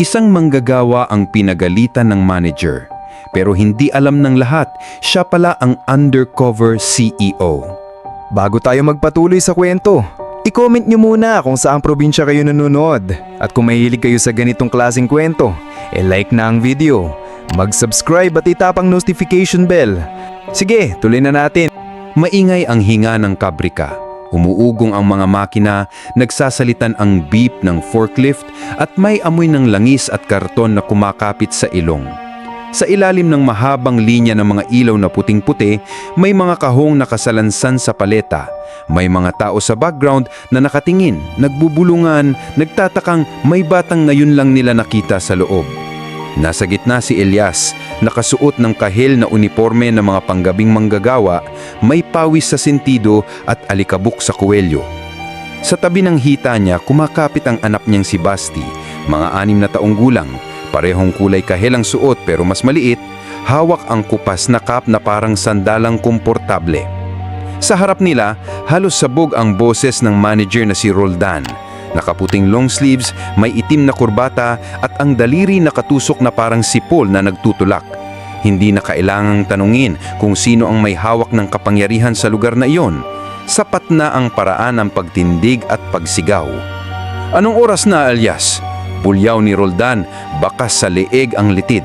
Isang manggagawa ang pinagalitan ng manager. Pero hindi alam ng lahat, siya pala ang undercover CEO. Bago tayo magpatuloy sa kwento, i-comment nyo muna kung saang probinsya kayo nanonood. At kung mahilig kayo sa ganitong klaseng kwento, e-like na ang video, mag-subscribe at itapang notification bell. Sige, tuloy na natin. Maingay ang hinga ng kabrika. Umuugong ang mga makina, nagsasalitan ang beep ng forklift at may amoy ng langis at karton na kumakapit sa ilong. Sa ilalim ng mahabang linya ng mga ilaw na puting-puti, may mga kahong nakasalansan sa paleta. May mga tao sa background na nakatingin, nagbubulungan, nagtatakang may batang ngayon lang nila nakita sa loob. Nasa gitna si Elias, nakasuot ng kahil na uniforme ng mga panggabing manggagawa, may pawis sa sentido at alikabok sa kuwelyo. Sa tabi ng hita niya, kumakapit ang anak niyang si Basti, mga anim na taong gulang. Parehong kulay kahel ang suot pero mas maliit, hawak ang kupas na kap na parang sandalang komportable. Sa harap nila, halos sabog ang boses ng manager na si Roldan. Nakaputing long sleeves, may itim na kurbata at ang daliri nakatusok na parang sipol na nagtutulak. Hindi na kailangang tanungin kung sino ang may hawak ng kapangyarihan sa lugar na iyon. Sapat na ang paraan ng pagtindig at pagsigaw. Anong oras na, Alias? Pulyaw ni Roldan, bakas sa leeg ang litid.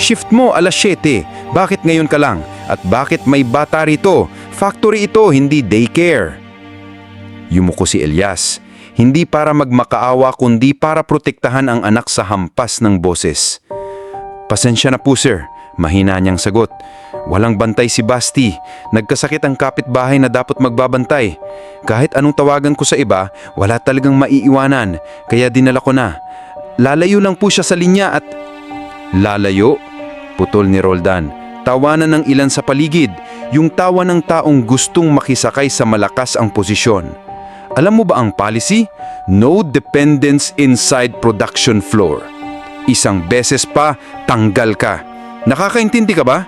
Shift mo alas 7. Bakit ngayon ka lang? At bakit may bata rito? Factory ito, hindi daycare. Yumuko si Elias. Hindi para magmakaawa kundi para protektahan ang anak sa hampas ng boses. Pasensya na po sir, mahina niyang sagot. Walang bantay si Basti. Nagkasakit ang kapitbahay na dapat magbabantay. Kahit anong tawagan ko sa iba, wala talagang maiiwanan. Kaya dinala ko na. Lalayo lang po siya sa linya at... Lalayo? Putol ni Roldan. Tawanan ng ilan sa paligid. Yung tawa ng taong gustong makisakay sa malakas ang posisyon. Alam mo ba ang policy? No dependence inside production floor. Isang beses pa, tanggal ka. Nakakaintindi ka ba?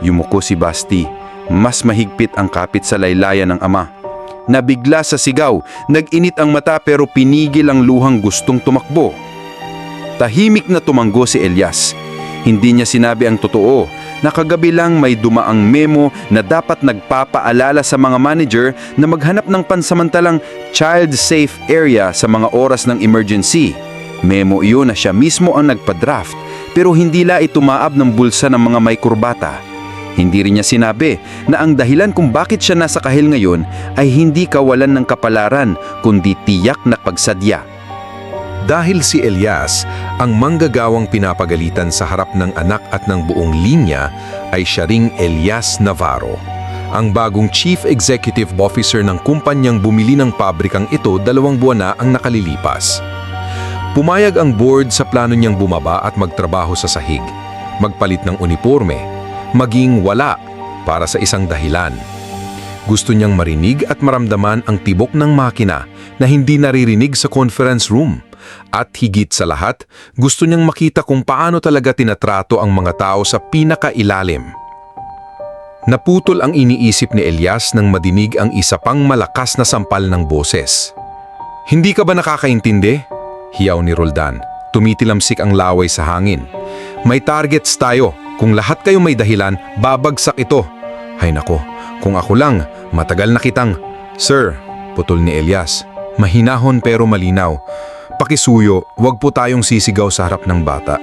Yumuko si Basti. Mas mahigpit ang kapit sa laylayan ng ama. Nabigla sa sigaw, nag-init ang mata pero pinigil ang luhang gustong tumakbo. Tahimik na tumanggo si Elias. Hindi niya sinabi ang totoo. Nakagabi lang may dumaang memo na dapat nagpapaalala sa mga manager na maghanap ng pansamantalang child safe area sa mga oras ng emergency. Memo iyon na siya mismo ang nagpa-draft pero hindi la ito maab ng bulsa ng mga may kurbata. Hindi rin niya sinabi na ang dahilan kung bakit siya nasa kahil ngayon ay hindi kawalan ng kapalaran kundi tiyak na pagsadya. Dahil si Elias, ang manggagawang pinapagalitan sa harap ng anak at ng buong linya ay siya ring Elias Navarro, ang bagong Chief Executive Officer ng kumpanyang bumili ng pabrikang ito dalawang buwan na ang nakalilipas. Pumayag ang board sa plano niyang bumaba at magtrabaho sa sahig, magpalit ng uniforme, maging wala para sa isang dahilan. Gusto niyang marinig at maramdaman ang tibok ng makina na hindi naririnig sa conference room. At higit sa lahat, gusto niyang makita kung paano talaga tinatrato ang mga tao sa pinakailalim. Naputol ang iniisip ni Elias nang madinig ang isa pang malakas na sampal ng boses. Hindi ka ba nakakaintindi? Hiyaw ni Roldan. Tumitilamsik ang laway sa hangin. May targets tayo. Kung lahat kayo may dahilan, babagsak ito. Hay nako, kung ako lang, matagal na kitang... Sir, putol ni Elias. Mahinahon pero malinaw. Pakisuyo, wag po tayong sisigaw sa harap ng bata.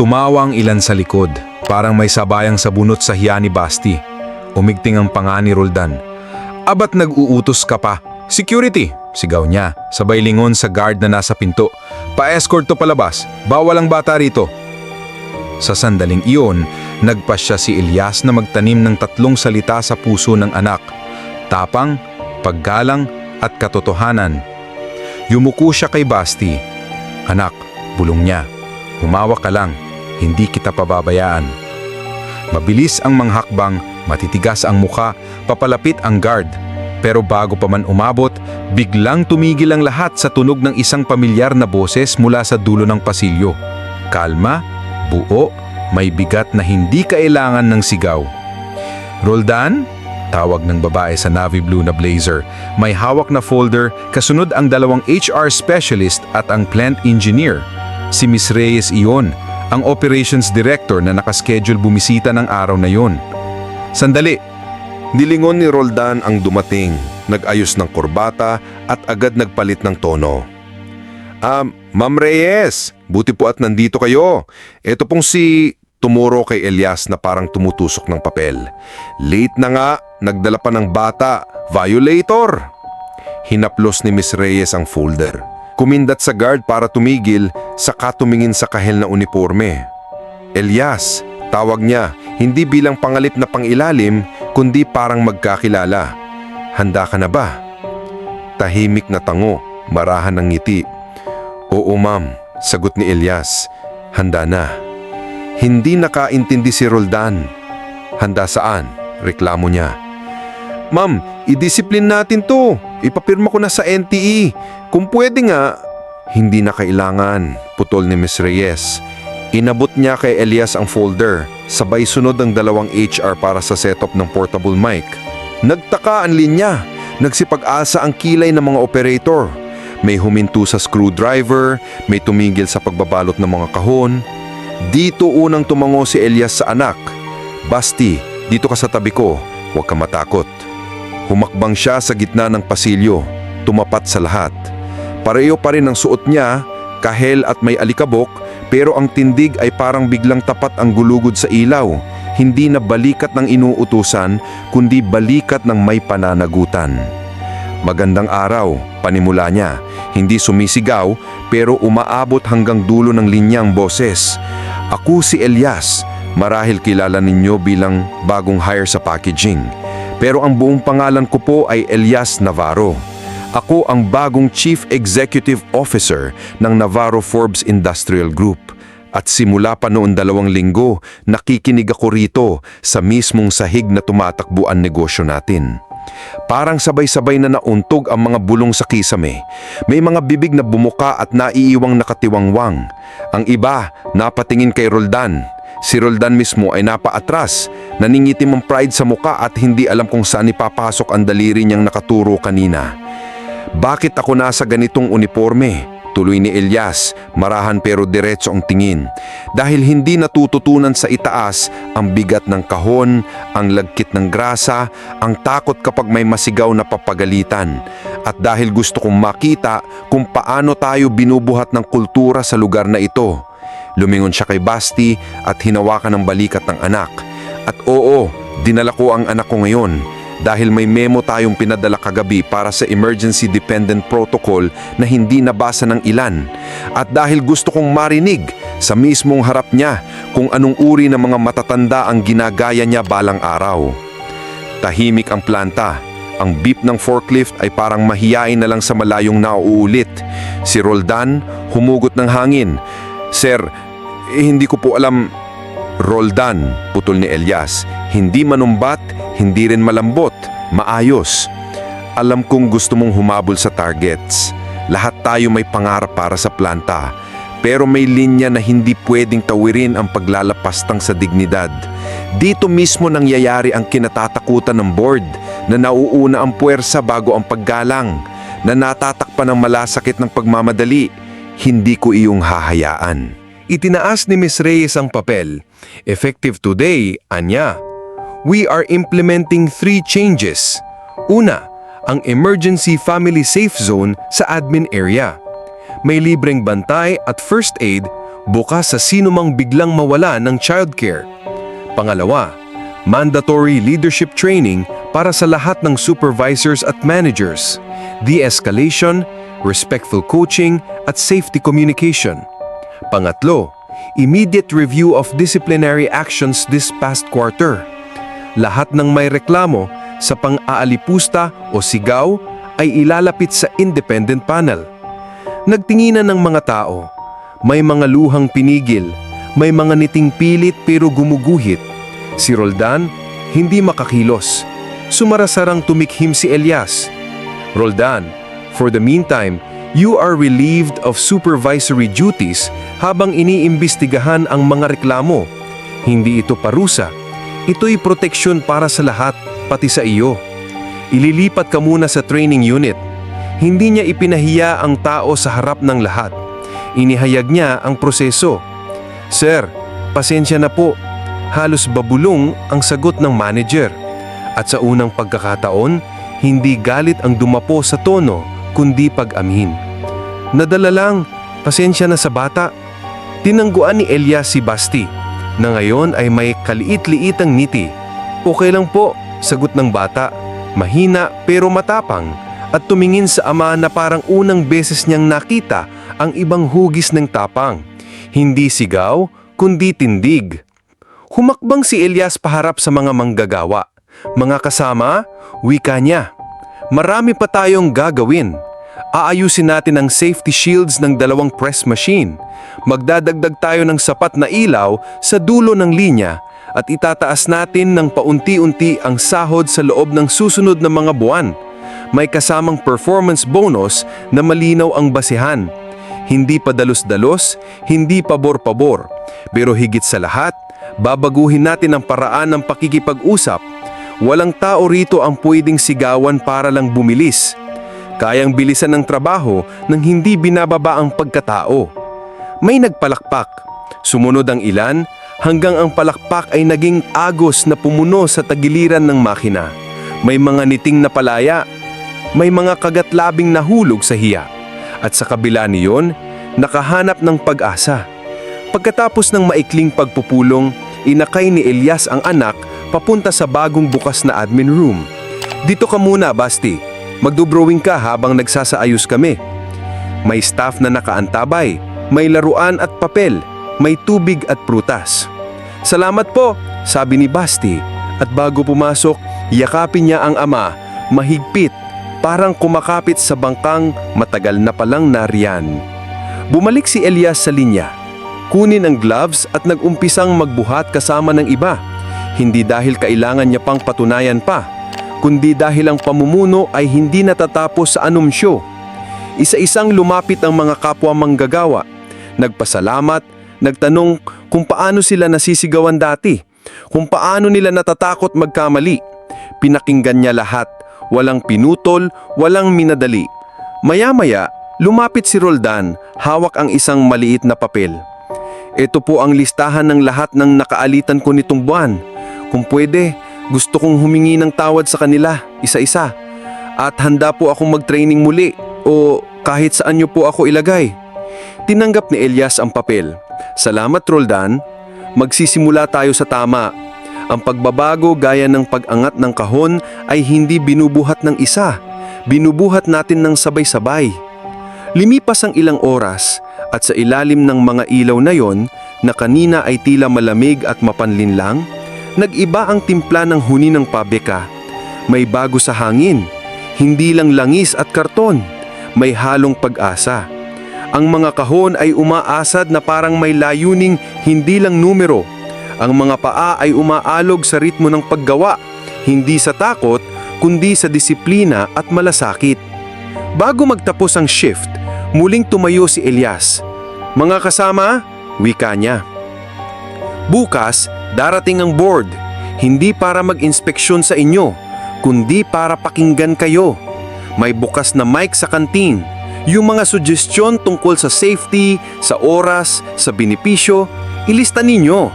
Tumawa ang ilan sa likod, parang may sabayang sabunot sa hiya ni Basti. Umigting ang panga ni Roldan. Abat nag-uutos ka pa. Security! Sigaw niya, sabay lingon sa guard na nasa pinto. Pa-escort to palabas, bawal ang bata rito. Sa sandaling iyon, nagpasya si Elias na magtanim ng tatlong salita sa puso ng anak. Tapang, paggalang, at katotohanan. Yumuko siya kay Basti. Anak, bulong niya. Humawak ka lang, hindi kita pababayaan. Mabilis ang manghakbang, matitigas ang muka, papalapit ang guard. Pero bago pa man umabot, biglang tumigil ang lahat sa tunog ng isang pamilyar na boses mula sa dulo ng pasilyo. Kalma, buo, may bigat na hindi kailangan ng sigaw. Roldan? Tawag ng babae sa navy blue na blazer. May hawak na folder, kasunod ang dalawang HR specialist at ang plant engineer. Si Miss Reyes iyon, ang operations director na nakaschedule bumisita ng araw na yon. Sandali, Nilingon ni Roldan ang dumating, nag-ayos ng kurbata at agad nagpalit ng tono. Ah, Ma'am Reyes, buti po at nandito kayo. Ito pong si tumuro kay Elias na parang tumutusok ng papel. Late na nga, nagdala pa ng bata, violator. Hinaplos ni Miss Reyes ang folder. Kumindat sa guard para tumigil, saka tumingin sa kahel na uniforme. Elias, tawag niya, hindi bilang pangalip na pangilalim, kundi parang magkakilala. Handa ka na ba? Tahimik na tango, marahan ng ngiti. Oo ma'am, sagot ni Elias. Handa na. Hindi nakaintindi si Roldan. Handa saan? Reklamo niya. Ma'am, idisiplin natin to. Ipapirma ko na sa NTE. Kung pwede nga, hindi na kailangan, putol ni Miss Reyes. Inabot niya kay Elias ang folder, sabay sunod ang dalawang HR para sa setup ng portable mic. Nagtaka ang linya, nagsipag-asa ang kilay ng mga operator. May huminto sa screwdriver, may tumigil sa pagbabalot ng mga kahon. Dito unang tumango si Elias sa anak. Basti, dito ka sa tabi ko, huwag ka matakot. Humakbang siya sa gitna ng pasilyo, tumapat sa lahat. Pareho pa rin ang suot niya, kahel at may alikabok, pero ang tindig ay parang biglang tapat ang gulugod sa ilaw. Hindi na balikat ng inuutusan, kundi balikat ng may pananagutan. Magandang araw, panimula niya. Hindi sumisigaw, pero umaabot hanggang dulo ng linyang boses. Ako si Elias, marahil kilala ninyo bilang bagong hire sa packaging. Pero ang buong pangalan ko po ay Elias Navarro. Ako ang bagong Chief Executive Officer ng Navarro Forbes Industrial Group. At simula pa noon dalawang linggo, nakikinig ako rito sa mismong sahig na tumatakbo ang negosyo natin. Parang sabay-sabay na nauntog ang mga bulong sa kisame. May mga bibig na bumuka at naiiwang nakatiwangwang. Ang iba, napatingin kay Roldan. Si Roldan mismo ay napaatras, naningitim ang pride sa muka at hindi alam kung saan ipapasok ang daliri niyang nakaturo kanina. Bakit ako nasa ganitong uniforme? Tuloy ni Elias, marahan pero diretso ang tingin. Dahil hindi natututunan sa itaas ang bigat ng kahon, ang lagkit ng grasa, ang takot kapag may masigaw na papagalitan. At dahil gusto kong makita kung paano tayo binubuhat ng kultura sa lugar na ito. Lumingon siya kay Basti at hinawakan ng balikat ng anak. At oo, dinala ko ang anak ko ngayon dahil may memo tayong pinadala kagabi para sa emergency dependent protocol na hindi nabasa ng ilan. At dahil gusto kong marinig sa mismong harap niya kung anong uri ng mga matatanda ang ginagaya niya balang araw. Tahimik ang planta. Ang beep ng forklift ay parang mahiyain na lang sa malayong nauulit. Si Roldan humugot ng hangin. Sir, eh, hindi ko po alam. Roldan, putol ni Elias. Hindi manumbat, hindi rin malambot, maayos. Alam kong gusto mong humabol sa targets. Lahat tayo may pangarap para sa planta. Pero may linya na hindi pwedeng tawirin ang paglalapastang sa dignidad. Dito mismo nangyayari ang kinatatakutan ng board na nauuna ang puwersa bago ang paggalang, na natatakpan ng malasakit ng pagmamadali. Hindi ko iyong hahayaan. Itinaas ni Miss Reyes ang papel. Effective today, anya. We are implementing three changes. Una, ang Emergency Family Safe Zone sa admin area. May libreng bantay at first aid bukas sa sino mang biglang mawala ng childcare. Pangalawa, mandatory leadership training para sa lahat ng supervisors at managers. De-escalation, respectful coaching at safety communication. Pangatlo, immediate review of disciplinary actions this past quarter. Lahat ng may reklamo sa pang-aalipusta o sigaw ay ilalapit sa independent panel. Nagtinginan ng mga tao. May mga luhang pinigil, may mga niting pilit pero gumuguhit. Si Roldan, hindi makakilos. Sumarasarang tumikhim si Elias. Roldan, for the meantime, you are relieved of supervisory duties habang iniimbestigahan ang mga reklamo. Hindi ito parusa. Ito'y proteksyon para sa lahat, pati sa iyo. Ililipat ka muna sa training unit. Hindi niya ipinahiya ang tao sa harap ng lahat. Inihayag niya ang proseso. Sir, pasensya na po. Halos babulong ang sagot ng manager. At sa unang pagkakataon, hindi galit ang dumapo sa tono, kundi pag-amin. Nadala lang, pasensya na sa bata. Tinangguan ni Elias si Basti, na ngayon ay may kaliit-liitang ngiti. Okay lang po, sagot ng bata. Mahina pero matapang at tumingin sa ama na parang unang beses niyang nakita ang ibang hugis ng tapang. Hindi sigaw, kundi tindig. Humakbang si Elias paharap sa mga manggagawa. Mga kasama, wika niya. Marami pa tayong gagawin. Aayusin natin ang safety shields ng dalawang press machine. Magdadagdag tayo ng sapat na ilaw sa dulo ng linya at itataas natin ng paunti-unti ang sahod sa loob ng susunod na mga buwan. May kasamang performance bonus na malinaw ang basihan. Hindi padalos-dalos, hindi pabor-pabor. Pero higit sa lahat, babaguhin natin ang paraan ng pakikipag-usap. Walang tao rito ang pwedeng sigawan para lang bumilis. Kayang bilisan ng trabaho nang hindi binababa ang pagkatao. May nagpalakpak. Sumunod ang ilan hanggang ang palakpak ay naging agos na pumuno sa tagiliran ng makina. May mga niting na palaya. May mga kagatlabing nahulog sa hiya. At sa kabila niyon, nakahanap ng pag-asa. Pagkatapos ng maikling pagpupulong, inakay ni Elias ang anak papunta sa bagong bukas na admin room. Dito ka muna, Basti. Magdubrowing ka habang nagsasaayos kami. May staff na nakaantabay, may laruan at papel, may tubig at prutas. Salamat po, sabi ni Basti. At bago pumasok, yakapin niya ang ama, mahigpit, parang kumakapit sa bangkang matagal na palang nariyan. Bumalik si Elias sa linya. Kunin ang gloves at nag-umpisang magbuhat kasama ng iba. Hindi dahil kailangan niya pang patunayan pa, kundi dahil ang pamumuno ay hindi natatapos sa anunsyo. Isa-isang lumapit ang mga kapwa manggagawa. Nagpasalamat, nagtanong kung paano sila nasisigawan dati, kung paano nila natatakot magkamali. Pinakinggan niya lahat, walang pinutol, walang minadali. Maya-maya, lumapit si Roldan, hawak ang isang maliit na papel. Ito po ang listahan ng lahat ng nakaalitan ko nitong buwan. Kung pwede, gusto kong humingi ng tawad sa kanila, isa-isa. At handa po akong mag-training muli o kahit saan niyo po ako ilagay. Tinanggap ni Elias ang papel. Salamat Roldan, magsisimula tayo sa tama. Ang pagbabago gaya ng pag-angat ng kahon ay hindi binubuhat ng isa, binubuhat natin ng sabay-sabay. Limipas ang ilang oras at sa ilalim ng mga ilaw na yon na kanina ay tila malamig at mapanlinlang, nag-iba ang timpla ng huni ng pabeka. May bago sa hangin, hindi lang langis at karton, may halong pag-asa. Ang mga kahon ay umaasad na parang may layuning hindi lang numero. Ang mga paa ay umaalog sa ritmo ng paggawa, hindi sa takot, kundi sa disiplina at malasakit. Bago magtapos ang shift, muling tumayo si Elias. Mga kasama, wika niya. Bukas, darating ang board, hindi para mag-inspeksyon sa inyo, kundi para pakinggan kayo. May bukas na mic sa kantin, yung mga suggestion tungkol sa safety, sa oras, sa benepisyo, ilista ninyo.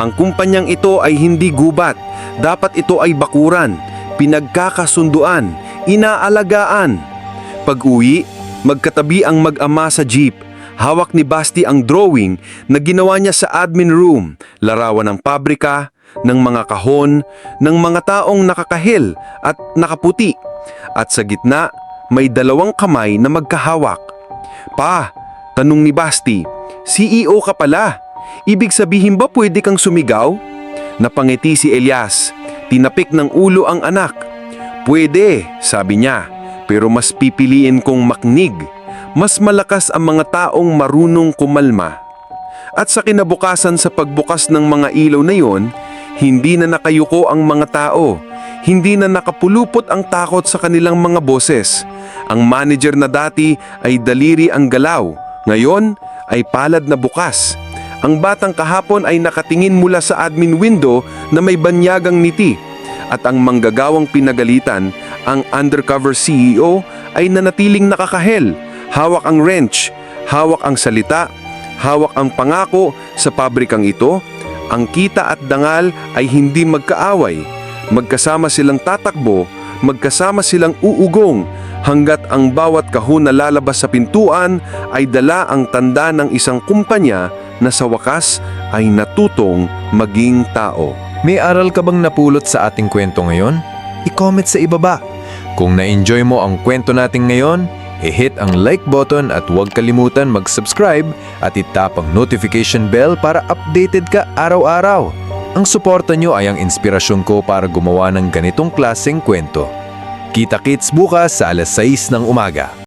Ang kumpanyang ito ay hindi gubat, dapat ito ay bakuran, pinagkakasunduan, inaalagaan. Pag-uwi, magkatabi ang mag-ama sa jeep. Hawak ni Basti ang drawing na ginawa niya sa admin room, larawan ng pabrika, ng mga kahon, ng mga taong nakakahil at nakaputi. At sa gitna, may dalawang kamay na magkahawak. Pa, tanong ni Basti, CEO ka pala. Ibig sabihin ba pwede kang sumigaw? Napangiti si Elias, tinapik ng ulo ang anak. Pwede, sabi niya, pero mas pipiliin kong maknig. Mas malakas ang mga taong marunong kumalma. At sa kinabukasan sa pagbukas ng mga ilaw na yon, hindi na nakayuko ang mga tao. Hindi na nakapulupot ang takot sa kanilang mga boses. Ang manager na dati ay daliri ang galaw. Ngayon ay palad na bukas. Ang batang kahapon ay nakatingin mula sa admin window na may banyagang niti. At ang manggagawang pinagalitan, ang undercover CEO, ay nanatiling nakakahel. Hawak ang wrench. Hawak ang salita, hawak ang pangako sa pabrikang ito. Ang kita at dangal ay hindi magkaaway. Magkasama silang tatakbo, magkasama silang uugong, hanggat ang bawat kahon na lalabas sa pintuan ay dala ang tanda ng isang kumpanya na sa wakas ay natutong maging tao. May aral ka bang napulot sa ating kwento ngayon? I-comment sa ibaba. Kung na-enjoy mo ang kwento natin ngayon, i-hit ang like button at huwag kalimutan mag-subscribe at itap ang notification bell para updated ka araw-araw. Ang suporta nyo ay ang inspirasyon ko para gumawa ng ganitong klaseng kwento. Kita-kits bukas sa alas 6 ng umaga.